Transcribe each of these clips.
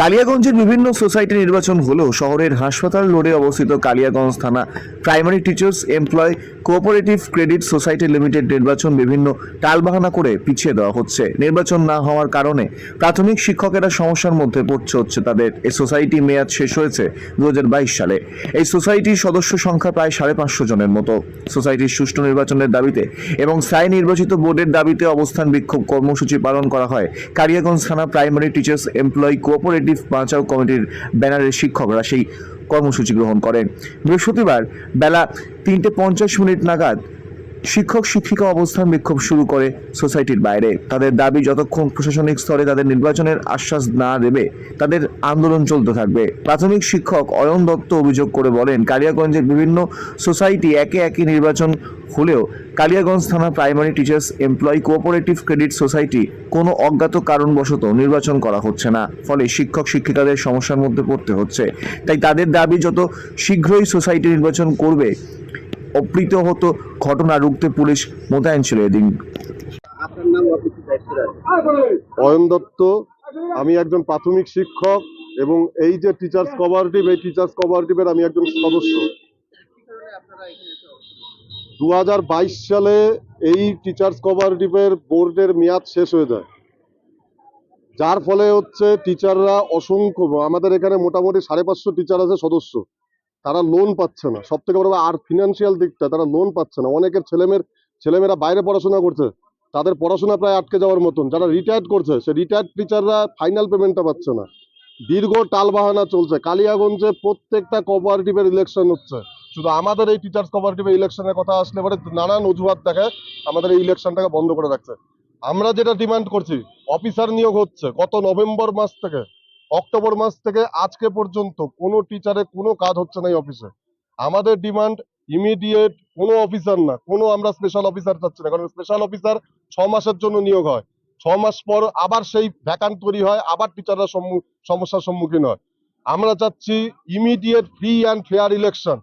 কালিয়াগঞ্জের বিভিন্ন সোসাইটি নির্বাচন হলেও শহরের হাসপাতাল রোডে অবস্থিত কালিয়াগঞ্জ থানা primary teachers employ cooperative credit society limited নির্বাচন বিভিন্ন টালবাহানা করে পিছিয়ে দেওয়া হচ্ছে। নির্বাচন না হওয়ার কারণে প্রাথমিক শিক্ষকেরা সমস্যার মধ্যে পড়ছে হচ্ছে তাদের। এই সোসাইটি মেয়াদ শেষ হয়েছে দু হাজার বাইশ সালে। এই সোসাইটির সদস্য সংখ্যা প্রায় সাড়ে পাঁচশো জনের মতো। সোসাইটির সুষ্ঠু নির্বাচনের দাবিতে এবং স্থায়ী নির্বাচিত বোর্ডের দাবিতে অবস্থান বিক্ষোভ কর্মসূচি পালন করা হয়। কালিয়াগঞ্জ থানা প্রাইমারি টিচার্স এমপ্লয়ি কোঅপারেটিভ বাঁচাও কমিটির ব্যানারের শিক্ষকরা সেই কর্মসূচি গ্রহণ করেন। বৃহস্পতিবার বেলা তিনটে পঞ্চাশ মিনিট নাগাদ শিক্ষক, শিক্ষিকা অবস্থান বিক্ষোভ শুরু করে সোসাইটির বাইরে। তাদের দাবি, যতক্ষণ প্রশাসনিক স্তরে তাদের নির্বাচনের আশ্বাস না দেবে, তাদের আন্দোলন চলতে থাকবে। প্রাথমিক শিক্ষক অয়ন দত্ত অভিযোগ করে বলেন, কালিয়াগঞ্জের বিভিন্ন সোসাইটি একে একে নির্বাচন হলেও কালিয়াগঞ্জ থানা primary teachers employee cooperative credit society কোনো অজ্ঞাত কারণবশত নির্বাচন করা হচ্ছে না। ফলে শিক্ষক, শিক্ষিকাদের সমস্যার মধ্যে পড়তে হচ্ছে। তাই তাদের দাবি, যত শীঘ্রই সোসাইটি নির্বাচন করবে অপ্রীতহত ঘটনা রুখতে পুলিশ মোতায়েন ছিল এদিন। অয়ন দত্ত আমি একজন প্রাথমিক শিক্ষক এবং এই যে টিচার্স কোঅপারেটিভ এই টিচার্স কোঅপারেটিভের আমি একজন সদস্য। দু হাজার বাইশ সালে এই টিচার্স কোঅপারেটিভের বোর্ডের মেয়াদ শেষ হয়ে যায়। যার ফলে হচ্ছে টিচাররা অসংখ্য আমাদের এখানে মোটামুটি সাড়ে পাঁচশো টিচার আছে সদস্য। তারা লোন পাচ্ছে না। সব থেকে বড় আর ফিনান্সিয়াল দিকটা, তারা লোন পাচ্ছে না। অনেকের ছেলেমেয়ের, ছেলেমেয়েরা বাইরে পড়াশোনা করছে। তাদের পড়াশোনা প্রায় আটকে যাওয়ার মতন। যারা রিটায়ার্ড করছে, সে রিটায়ার্ড টিচাররা ফাইনাল পেমেন্টটা পাচ্ছে না। দীর্ঘ টালবাহানা চলছে। কালিয়াগঞ্জে প্রত্যেকটা কোঅপারেটিভের ইলেকশন হচ্ছে। শুধু আমাদের এই টিচার্স কোঅপারেটিভের ইলেকশনের কথা আসলে পরে নানান অজুহাত দেখে আমাদের এই ইলেকশনটাকে বন্ধ করে রাখছে। আমরা যেটা ডিমান্ড করছি অফিসার নিয়োগ হচ্ছে। গত নভেম্বর মাস থেকে অক্টোবর মাস থেকে আজকে পর্যন্ত কোনো টিচারে কোনো কাজ হচ্ছে না এই অফিসে আমাদের ডিমান্ড ইমিডিয়েট কোনো অফিসার না, কোনো আমরা স্পেশাল অফিসার চাচ্ছি না। কারণ স্পেশাল অফিসার ছ মাসের জন্য নিয়োগ হয়। ছ মাস পর আবার সেই ভ্যাকান্ট তৈরি হয়, আবার টিচাররা সমস্যার সম্মুখীন হয়। আমরা চাচ্ছি immediate free and fair election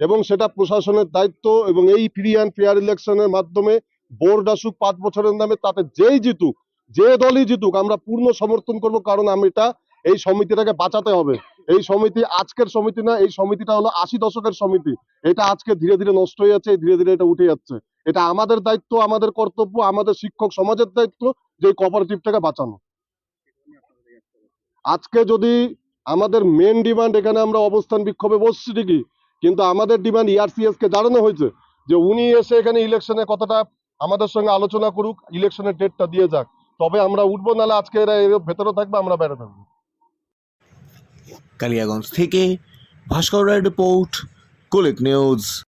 এবং সেটা প্রশাসনের দায়িত্ব এবং এই ফ্রি অ্যান্ড ফেয়ার ইলেকশনের মাধ্যমে বোর্ড আসুক, পাঁচ বছরের নামে তাতে যেই জিতুক, যে দলই জিতুক, আমরা পূর্ণ সমর্থন করব। কারণ আমি এটা এই সমিতিটাকে বাঁচাতে হবে। এই সমিতি আজকের সমিতি না, এই সমিতিটা হলো আশি দশকের সমিতি। এটা আজকে ধীরে ধীরে নষ্ট হয়ে যাচ্ছে ধীরে ধীরে এটা উঠে যাচ্ছে। এটা আমাদের দায়িত্ব, আমাদের কর্তব্য, আমাদের শিক্ষক সমাজের দায়িত্ব যে কোঅপারেটিভটাকে বাঁচানো। আজকে যদি আমাদের মেন ডিমান্ড এখানে আমরা অবস্থান বিক্ষোভে বসছি ঠিকই, কিন্তু আমাদের ডিমান্ড ইআরসিএস কে জানানো হয়েছে যে উনি এসে এখানে ইলেকশনের কথাটা আমাদের সঙ্গে আলোচনা করুক ইলেকশনের ডেটটা দিয়ে যাক। তবে আমরা উঠবো, নাহলে আজকে এরা ভেতরে থাকবে, আমরা বাইরে থাকব কালিয়াগঞ্জ থেকে ভাস্কর রায় রিপোর্ট কুলিক নিউজ।